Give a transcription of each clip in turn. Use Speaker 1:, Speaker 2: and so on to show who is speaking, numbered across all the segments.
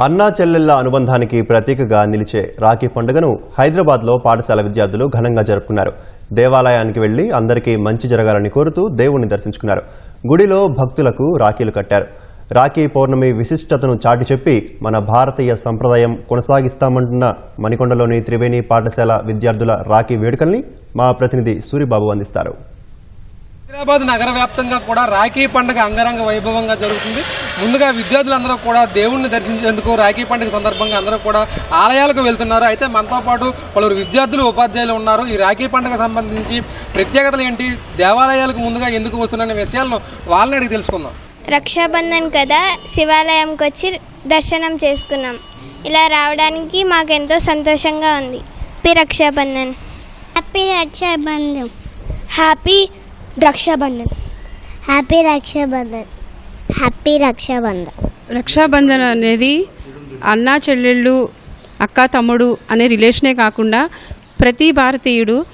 Speaker 1: అన్నా చెల్లెళ్ళ అనుబంధానికి ప్రతీకగా నిలిచే రాఖీ పండుగను హైదరాబాద్లో పాఠశాల విద్యార్థులు ఘనంగా జరుపుకున్నారు. దేవాలయానికి వెళ్ళి అందరికీ మంచి జరగాలని కోరుతూ దేవుణ్ణి దర్శించుకున్నారు. గుడిలో భక్తులకు రాఖీలు కట్టారు. రాఖీ పౌర్ణమి విశిష్టతను చాటి చెప్పి మన భారతీయ సంప్రదాయం కొనసాగిస్తామంటున్న మణికొండలోని త్రివేణి పాఠశాల విద్యార్థుల రాఖీ వేడుకల్ని మా ప్రతినిధి సూరిబాబు అందిస్తారు.
Speaker 2: హైదరాబాద్ నగర వ్యాప్తంగా కూడా రాఖీ పండుగ అంగరంగ వైభవంగా జరుగుతుంది. ముందుగా విద్యార్థులందరూ కూడా దేవుణ్ణి దర్శించేందుకు రాఖీ పండుగ సందర్భంగా అందరూ కూడా ఆలయాలకు వెళ్తున్నారు. అయితే మనతో పాటు పలువురు విద్యార్థులు ఉపాధ్యాయులు ఉన్నారు. ఈ రాఖీ పండుగ సంబంధించి ప్రత్యేకతలు ఏంటి? దేవాలయాలకు ముందుగా ఎందుకు వస్తున్న విషయాలను వాళ్ళని అడిగి తెలుసుకుందాం.
Speaker 3: రక్షాబంధన్ కదా శివాలయంకి వచ్చి దర్శనం చేసుకున్నాం. ఇలా రావడానికి మాకెంతో సంతోషంగా ఉంది. Happy Rakshabandhan. Happy Rakshabandhan. Happy Rakshabandhan. Happy Rakshabandhan. Happy Rakshabandhan.
Speaker 4: Rakshabandhan అనేది అన్నా చెల్లెళ్ళు అక్క తమ్ముడు అనే రిలేషనే కాకుండా ప్రతి భారతీయుడు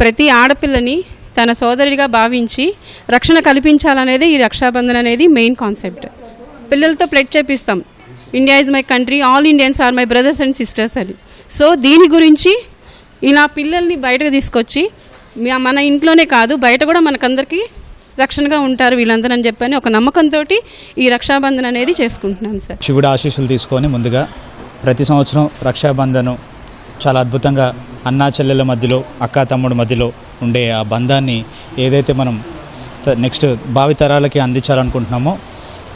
Speaker 4: ప్రతి ఆడపిల్లని తన సోదరుడిగా భావించి రక్షణ కల్పించాలనేది ఈ రక్షాబంధన్ అనేది మెయిన్ కాన్సెప్ట్. పిల్లలతో ప్లెట్ చేపిస్తాం. India is my country all Indians are my brothers and sisters అని. సో దీని గురించి ఇలా పిల్లల్ని బయటకు తీసుకొచ్చి మన ఇంట్లోనే కాదు బయట కూడా మనకందరికీ రక్షణగా ఉంటారు వీళ్ళందరూ అని చెప్పని ఒక నమ్మకంతో ఈ రక్షాబంధన్ అనేది చేసుకుంటున్నాం సార్.
Speaker 5: శివుడు ఆశీస్సులు తీసుకొని ముందుగా ప్రతి సంవత్సరం రక్షాబంధను చాలా అద్భుతంగా అన్నా చెల్లెల మధ్యలో అక్క తమ్ముడు మధ్యలో ఉండే ఆ బంధాన్ని ఏదైతే మనం నెక్స్ట్ భావితరాలకి అందించాలనుకుంటున్నామో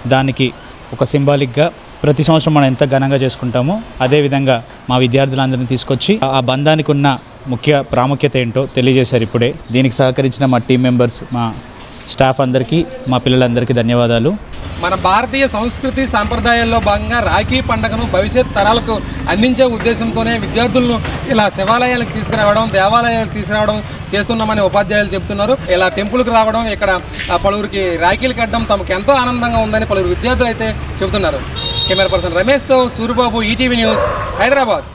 Speaker 5: దానికి ఒక సింబాలిక్గా ప్రతి సంవత్సరం మనం ఎంత ఘనంగా చేసుకుంటామో అదేవిధంగా మా విద్యార్థులందరినీ తీసుకొచ్చి ఆ- బంధానికి ఉన్న ముఖ్య ప్రాముఖ్యత ఏంటో తెలియజేశారు ఇప్పుడే. దీనికి సహకరించిన మా టీం మెంబర్స్ మా స్టాఫ్ అందరికీ మా పిల్లలందరికీ ధన్యవాదాలు.
Speaker 2: మన భారతీయ సంస్కృతి సాంప్రదాయాల్లో భాగంగా రాఖీ పండుగను భవిష్యత్ తరాలకు అందించే ఉద్దేశంతోనే విద్యార్థులను ఇలా శివాలయాలకు తీసుకురావడం దేవాలయాలకు తీసుకురావడం చేస్తున్నామని ఉపాధ్యాయులు చెప్తున్నారు ఇలా టెంపుల్కి రావడం ఇక్కడ ఆ, పలువురికి రాఖీలు కట్టడం తమకు ఎంతో ఆనందంగా ఉందని పలువురు విద్యార్థులు అయితే చెబుతున్నారు. కెమెరా పర్సన్ రమేష్తో సూరిబాబు ఈటీవీ న్యూస్ హైదరాబాద్.